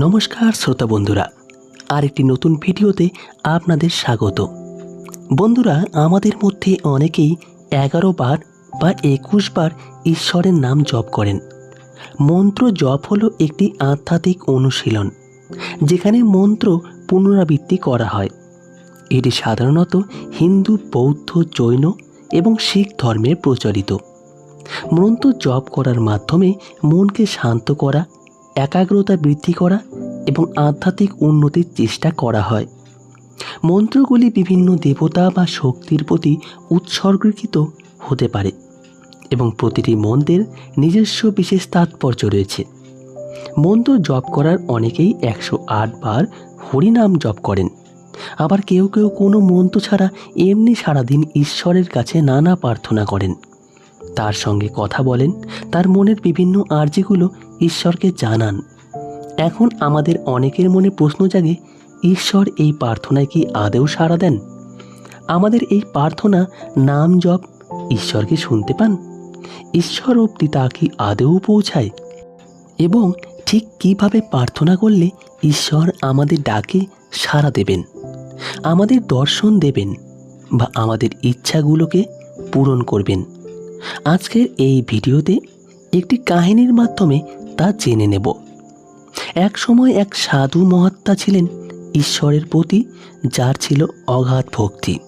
নমস্কার শ্রোতা বন্ধুরা আর একটি নতুন ভিডিওতে আপনাদের স্বাগত। বন্ধুরা, আমাদের মধ্যে অনেকেই এগারো বার বা একুশ বার ঈশ্বরের নাম জপ করেন। মন্ত্র জপ হলো একটি আধ্যাত্মিক অনুশীলন, যেখানে মন্ত্র পুনরাবৃত্তি করা হয়। এটি সাধারণত হিন্দু, বৌদ্ধ, জৈন এবং শিখ ধর্মে প্রচলিত। মন্ত্র জপ করার মাধ্যমে মনকে শান্ত করা একাগ্রতা বৃদ্ধি করা এবং আধ্যাত্মিক উন্নতির চেষ্টা করা হয়। মন্ত্রগুলি বিভিন্ন দেবতা বা শক্তির প্রতি উৎসর্গীকৃত হতে পারে এবং প্রতিটি মন্ত্রের নিজস্ব বিশেষ তাৎপর্য রয়েছে। মন্ত্র জপ করার অনেকেই একশো আট বার হরিনাম জপ করেন। আবার কেউ কেউ কোনো মন্ত্র ছাড়া এমনি সারাদিন ঈশ্বরের কাছে নানা প্রার্থনা করেন। তার সঙ্গে কথা বলেন, তার মনের বিভিন্ন আর্জিগুলো ঈশ্বরকে জানান। এখন আমাদের অনেকের মনে প্রশ্ন জাগে, ঈশ্বর এই প্রার্থনায় কি আদেও সাড়া দেন? আমাদের এই প্রার্থনা নাম জপ ঈশ্বরকে শুনতে পান? ঈশ্বর অব্দি তা কি আদেও পৌঁছায়? এবং ঠিক কীভাবে প্রার্থনা করলে ঈশ্বর আমাদের ডাকে সাড়া দেবেন, আমাদের দর্শন দেবেন বা আমাদের ইচ্ছাগুলোকে পূরণ করবেন? আজকের এই ভিডিওতে একটি কাহিনীর মাধ্যমে তা জেনে নেব। এক সময় এক সাধু মহাত্মা ছিলেন ঈশ্বরের প্রতি, যার ছিল অগাধ ভক্তি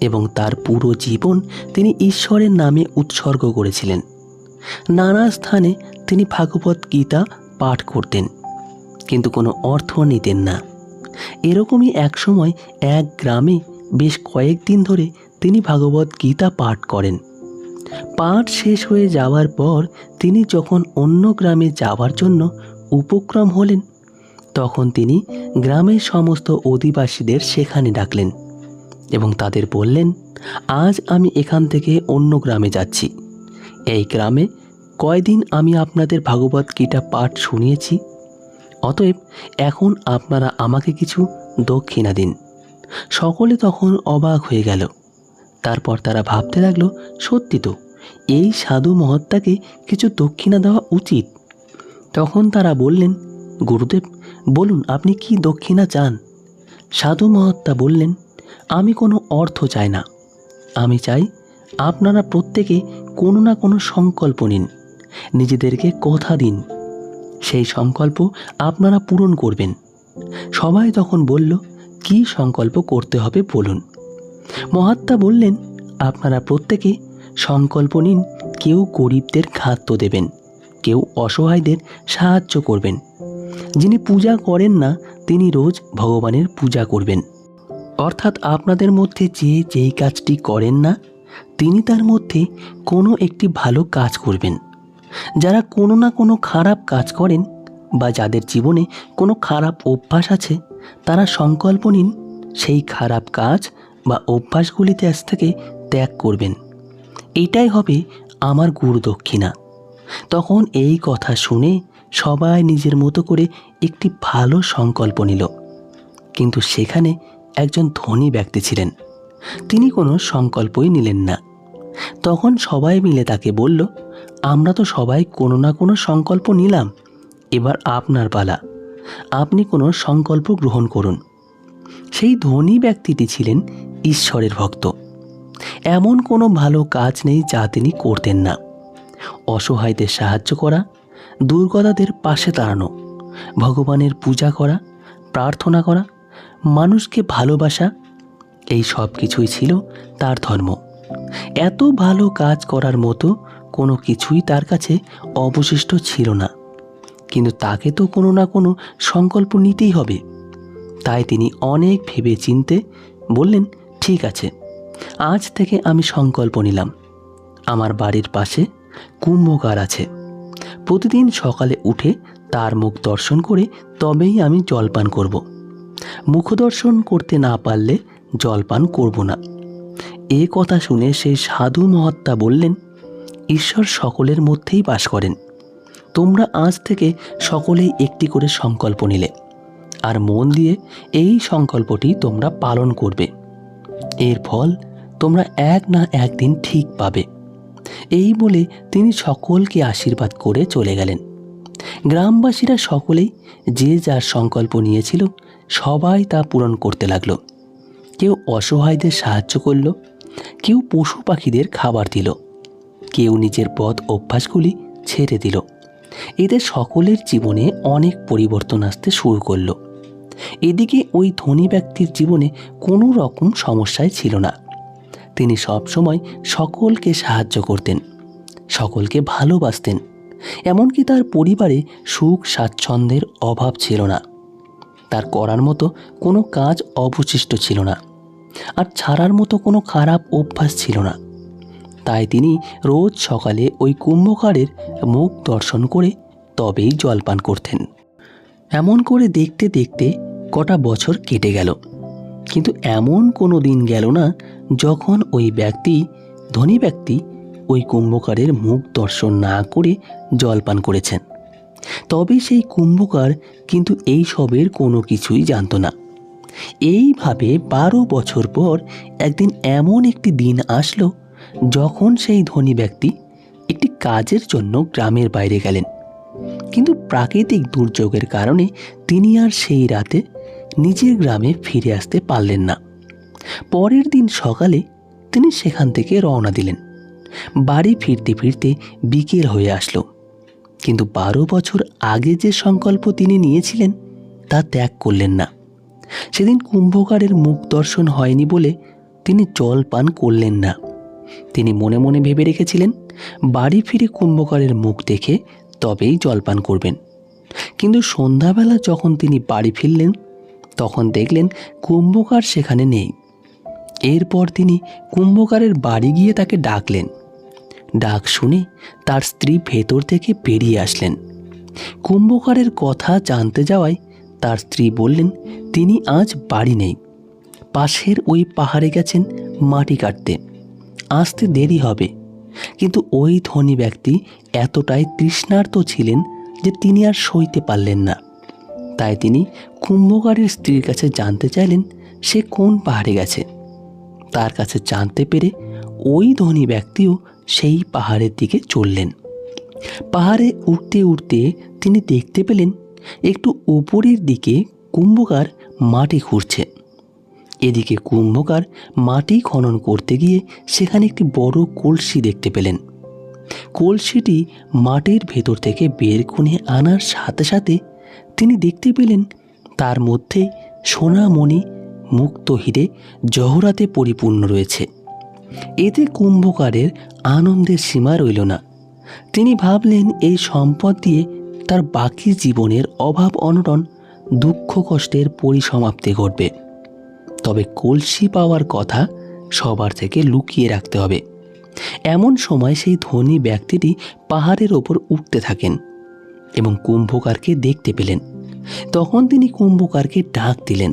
এবং তার পুরো জীবন তিনি ঈশ্বরের নামে উৎসর্গ করেছিলেন। নানা স্থানে তিনি ভাগবত গীতা পাঠ করতেন, কিন্তু কোনো অর্থ নিতেন না। এরকমই এক সময় এক গ্রামে বেশ কয়েকদিন ধরে তিনি ভাগবত গীতা পাঠ করেন। পাঠ শেষ হয়ে যাওয়ার পর তিনি যখন অন্য গ্রামে যাওয়ার জন্য উপক্রম হলেন, তখন তিনি গ্রামের সমস্ত অধিবাসীদের সেখানে ডাকলেন এবং তাদের বললেন, আজ আমি এখান থেকে অন্য গ্রামে যাচ্ছি। এই গ্রামে কয়দিন আমি আপনাদের ভাগবত গীতা পাঠ শুনিয়েছি। অতএব এখন আপনারা আমাকে কিছু দক্ষিণা দিন। সকলে তখন অবাক হয়ে গেল। তারপর তারা ভাবতে লাগল, সত্যি তো, এই সাধু মহাত্মাকে কিছু দক্ষিণা দেওয়া উচিত। তখন তারা বললেন, গুরুদেব, বলুন আপনি কি দক্ষিণা চান? সাধু মহাত্মা বললেন, আমি কোনো অর্থ চাই না। আমি চাই আপনারা প্রত্যেকে কোনো না কোনো সংকল্প নিন, নিজেদেরকে কথা দিন। সেই সংকল্প আপনারা পূরণ করবেন। সবাই তখন বলল, কি সংকল্প করতে হবে বলুন? মহাত্মা বললেন, আপনারা প্রত্যেকে সংকল্প নিন, কেউ গরিবদের খাদ্য দেবেন, কেউ অসহায়দের সাহায্য করবেন। যিনি পূজা করেন না, তিনি রোজ ভগবানের পূজা করবেন। অর্থাৎ আপনাদের মধ্যে যে যেই কাজটি করেন না, তিনি তার মধ্যে কোনো একটি ভালো কাজ করবেন। যারা কোনো না কোনো খারাপ কাজ করেন বা যাদের জীবনে কোনো খারাপ অভ্যাস আছে, তারা সংকল্প নিন, সেই খারাপ কাজ বা অভ্যাসগুলিতে আজ থেকে ত্যাগ করবেন। এটাই হবে আমার গুরু দক্ষিণা। তখন এই কথা শুনে সবাই নিজের মতো করে একটি ভালো সংকল্প নিল। কিন্তু সেখানে একজন ধনী ব্যক্তি ছিলেন। তিনি কোনো সংকল্পই নিলেন না। তখন সবাই মিলে তাকে বলল, আমরা তো সবাই কোনো না কোনো সংকল্প নিলাম। এবার আপনার পালা। আপনি কোনো সংকল্প গ্রহণ করুন। সেই ধনী ব্যক্তিটি ছিলেন ঈশ্বরের ভক্ত। এমন কোনো ভালো কাজ নেই যা তিনি করতেন না। অসহায়দের সাহায্য করা, দুর্গতাদের পাশে দাঁড়ানো, ভগবানের পূজা করা, প্রার্থনা করা, মানুষকে ভালোবাসা, এই সব কিছুই ছিল তার ধর্ম। এত ভালো কাজ করার মতো কোনো কিছুই তার কাছে অবশিষ্ট ছিল না। কিন্তু তাকে তো কোনো না কোনো সংকল্প নিতেই হবে। তাই তিনি অনেক ভেবে চিনতে বললেন ঠিক আছে, আজ থেকে আমি সংকল্প নিলাম। আমার বাড়ির পাশে কুম্ভকার আছে। প্রতিদিন সকালে উঠে তার মুখ দর্শন করে তবেই আমি জলপান করব। মুখ দর্শন করতে না পারলে জলপান করব না। এ কথা শুনে সেই সাধু মহাত্মা বললেন, ঈশ্বর সকলের মধ্যেই বাস করেন। তোমরা আজ থেকে সকলেই একটি করে সংকল্প নিলে। আর মন দিয়ে এই সংকল্পটি তোমরা পালন করবে। এর ফল তোমরা এক না একদিন ঠিক পাবে। এই বলে তিনি সকলকে আশীর্বাদ করে চলে গেলেন। গ্রামবাসীরা সকলেই যে যার সংকল্প নিয়েছিল, সবাই তা পূরণ করতে লাগল। কেউ অসহায়দের সাহায্য করল, কেউ পশু পাখিদের খাবার দিল, কেউ নিজের পথ অভ্যাসগুলি ছেড়ে দিল। এতে সকলের জীবনে অনেক পরিবর্তন আসতে শুরু করল। এদিকে ওই ধনী ব্যক্তির জীবনে কোনো রকম সমস্যায় ছিল না। তিনি সবসময় সকলকে সাহায্য করতেন, সকলকে ভালোবাসতেন, এমনকি তার পরিবারে সুখ স্বাচ্ছন্দ্যের অভাব ছিল না। তার করার মতো কোনো কাজ অবশিষ্ট ছিল না, আর ছাড়ার মতো কোনো খারাপ অভ্যাস ছিল না। তাই তিনি রোজ সকালে ওই কুম্ভকারের মুখ দর্শন করে তবেই জলপান করতেন। এমন করে দেখতে দেখতে কটা বছর কেটে গেল। কিন্তু এমন কোনো দিন গেল না যখন ওই ব্যক্তি, ধনী ব্যক্তি, ওই কুম্ভকারের মুখ দর্শন না করে জলপান করেছেন। তবে সেই কুম্ভকার কিন্তু এই সবের কোনো কিছুই জানত না। এইভাবে বারো বছর পর একদিন এমন একটি দিন আসলো যখন সেই ধনী ব্যক্তি একটি কাজের জন্য গ্রামের বাইরে গেলেন। কিন্তু প্রাকৃতিক দুর্যোগের কারণে তিনি আর সেই রাতে নিজের গ্রামে ফিরে আসতে পারলেন না। পরের দিন সকালে তিনি সেখান থেকে রওনা দিলেন। বাড়ি ফিরতে ফিরতে বিকেল হয়ে আসলো। কিন্তু বারো বছর আগে যে সংকল্প তিনি নিয়েছিলেন, তা ত্যাগ করলেন না। সেদিন কুম্ভকারের মুখ দর্শন হয়নি বলে তিনি জল পান করলেন না। তিনি মনে মনে ভেবে রেখেছিলেন, বাড়ি ফিরে কুম্ভকারের মুখ দেখে তবেই জলপান করবেন। কিন্তু সন্ধ্যাবেলা যখন তিনি বাড়ি ফিরলেন তখন দেখলেন কুম্ভকার সেখানে নেই। এরপর তিনি কুম্ভকারের বাড়ি গিয়ে তাকে ডাকলেন। ডাক শুনে তার স্ত্রী ভেতর থেকে বেরিয়ে আসলেন। কুম্ভকারের কথা জানতে যাওয়ায় তার স্ত্রী বললেন, তিনি আজ বাড়ি নেই। পাশের ওই পাহাড়ে গেছেন মাটি কাটতে। আসতে দেরি হবে। কিন্তু ওই ধনী ব্যক্তি এতটাই তৃষ্ণার্ত ছিলেন যে তিনি আর সইতে পারলেন না। তাই তিনি কুম্ভকারের স্ত্রীর কাছে জানতে চাইলেন সে কোন পাহাড়ে গেছে। তার কাছে জানতে পেরে ওই ধনী ব্যক্তিও সেই পাহাড়ের দিকে চললেন। পাহাড়ে উঠতে উঠতে তিনি দেখতে পেলেন একটু উপরের দিকে কুম্ভকার মাটি খুঁড়ছে। এদিকে কুম্ভকার মাটি খনন করতে গিয়ে সেখানে একটি বড় কলসি দেখতে পেলেন। কলসিটি মাটির ভেতর থেকে বের করে আনার সাথে সাথে তিনি দেখতে পেলেন, তার মধ্যে সোনামণি মুক্ত হিরে জহরাতে পরিপূর্ণ রয়েছে। এতে কুম্ভকারের আনন্দের সীমা রইল না। তিনি ভাবলেন, এই সম্পদ দিয়ে তার বাকি জীবনের অভাব অনটন, দুঃখ কষ্টের পরিসমাপ্তি ঘটবে। তবে কলসি পাওয়ার কথা সবার থেকে লুকিয়ে রাখতে হবে। এমন সময় সেই ধনী ব্যক্তিটি পাহাড়ের ওপর উঠতে থাকেন এবং কুম্ভকারকে দেখতে পেলেন। তখন তিনি কুম্ভকারকে ডাক দিলেন।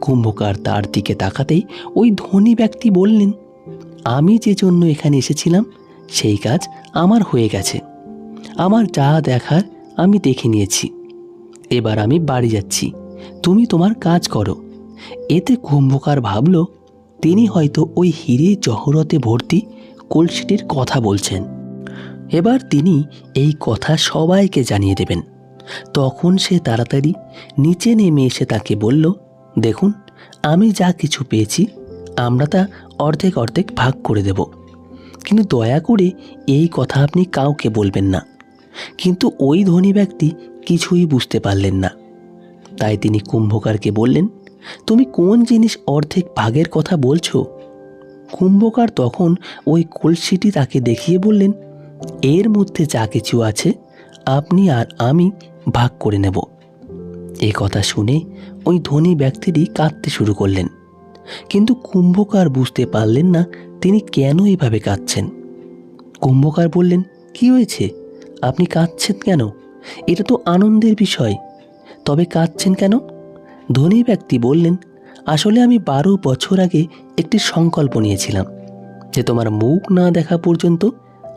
কুম্ভকার তার দিকে তাকাতেই ওই ধনী ব্যক্তি বললেন, আমি যে জন্য এখানে এসেছিলাম, সেই কাজ আমার হয়ে গেছে। আমার যা দেখার আমি দেখে নিয়েছি। এবার আমি বাড়ি যাচ্ছি। তুমি তোমার কাজ করো। এতে কুম্ভকার ভাবল, তিনি হয়তো ওই হিরে জহরতে ভর্তি কলসিটির কথা বলছেন। এবার তিনি এই কথা সবাইকে জানিয়ে দেবেন। তখন সে তাড়াতাড়ি নিচে নেমে এসে তাকে বলল, দেখুন, আমি যা কিছু পেয়েছি, আমরা তা অর্ধেক অর্ধেক ভাগ করে দেব। কিন্তু দয়া করে এই কথা আপনি কাউকে বলবেন না। কিন্তু ওই ধনী ব্যক্তি কিছুই বুঝতে পারলেন না। তাই তিনি কুম্ভকারকে বললেন, তুমি কোন জিনিস অর্ধেক ভাগের কথা বলছো? কুম্ভকার তখন ওই কলসিটি তাকে দেখিয়ে বললেন, এর মধ্যে যা কিছু আছে আপনি আর আমি ভাগ করে নেব। এ কথা শুনে ওই ধনী ব্যক্তিটি কাঁদতে শুরু করলেন। কিন্তু কুম্ভকার বুঝতে পারলেন না তিনি কেন এভাবে কাঁদছেন। কুম্ভকার বললেন, কি হয়েছে? আপনি কাঁদছেন কেন? এটা তো আনন্দের বিষয়। তবে কাঁদছেন কেন? ধনী ব্যক্তি বললেন, আসলে আমি বারো বছর আগে একটি সংকল্প নিয়েছিলাম যে তোমার মুখ না দেখা পর্যন্ত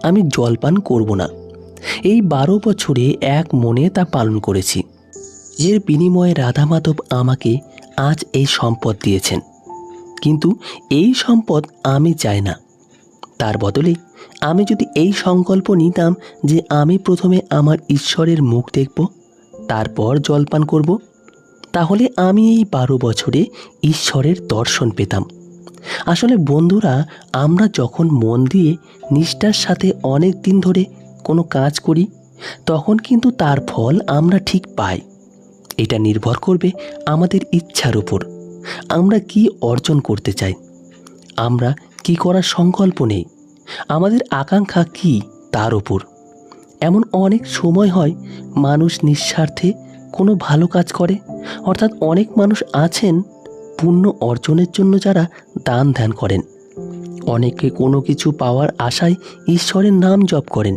আমি জলপান করব না। এই বারো বছরে এক মনে তা পালন করেছি। এর বিনিময়ে রাধা মাধব আমাকে আজ এই সম্পদ দিয়েছেন। কিন্তু এই সম্পদ আমি চাই না। তার বদলে আমি যদি এই সংকল্প নিতাম যে আমি প্রথমে আমার ঈশ্বরের মুখ দেখব, তারপর জলপান করব, তাহলে আমি এই বারো বছরে ঈশ্বরের দর্শন পেতাম। আসলে বন্ধুরা, আমরা যখন মন দিয়ে নিষ্ঠার সাথে অনেক দিন ধরে কোনো কাজ করি, তখন কিন্তু তার ফল আমরা ঠিক পাই। এটা নির্ভর করবে আমাদের ইচ্ছার উপর। আমরা কি অর্জন করতে চাই? আমরা কি করার সংকল্প নেই? আমাদের আকাঙ্ক্ষা কি তার উপর? এমন অনেক সময় হয়, মানুষ নিঃস্বার্থে কোনো ভালো কাজ করে। অর্থাৎ অনেক মানুষ আছেন পুণ্য অর্জনের জন্য যারা দান ধ্যান করেন। অনেকে কোনো কিছু পাওয়ার আশায় ঈশ্বরের নাম জপ করেন।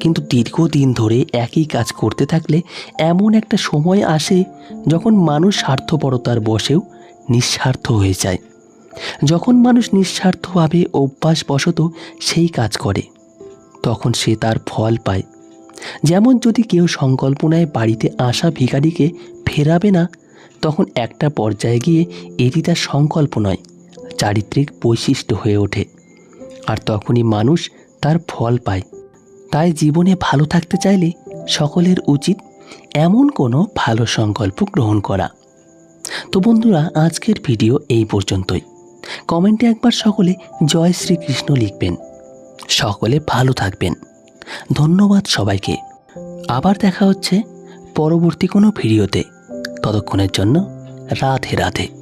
কিন্তু দীর্ঘদিন ধরে একই কাজ করতে থাকলে এমন একটা সময় আসে যখন মানুষ স্বার্থপরতার বসেও নিঃস্বার্থ হয়ে যায়। যখন মানুষ নিঃস্বার্থভাবে অভ্যাসবশত সেই কাজ করে, তখন সে তার ফল পায়। যেমন যদি কেউ সংকল্প নেয় বাড়িতে আসা ভিখারিকে ফেরাবে না, তখন একটা পর্যায়ে গিয়ে এটি তার সংকল্প নয়, চারিত্রিক বৈশিষ্ট্য হয়ে ওঠে। আর তখনই মানুষ তার ফল পায়। তাই জীবনে ভালো থাকতে চাইলে সকলের উচিত এমন কোনো ভালো সংকল্প গ্রহণ করা। তো বন্ধুরা, আজকের ভিডিও এই পর্যন্তই। কমেন্টে একবার সকলে জয় শ্রীকৃষ্ণ লিখবেন। সকলে ভালো থাকবেন। ধন্যবাদ সবাইকে। আবার দেখা হচ্ছে পরবর্তী কোনো ভিডিওতে। ততক্ষণের জন্য রাধে রাধে।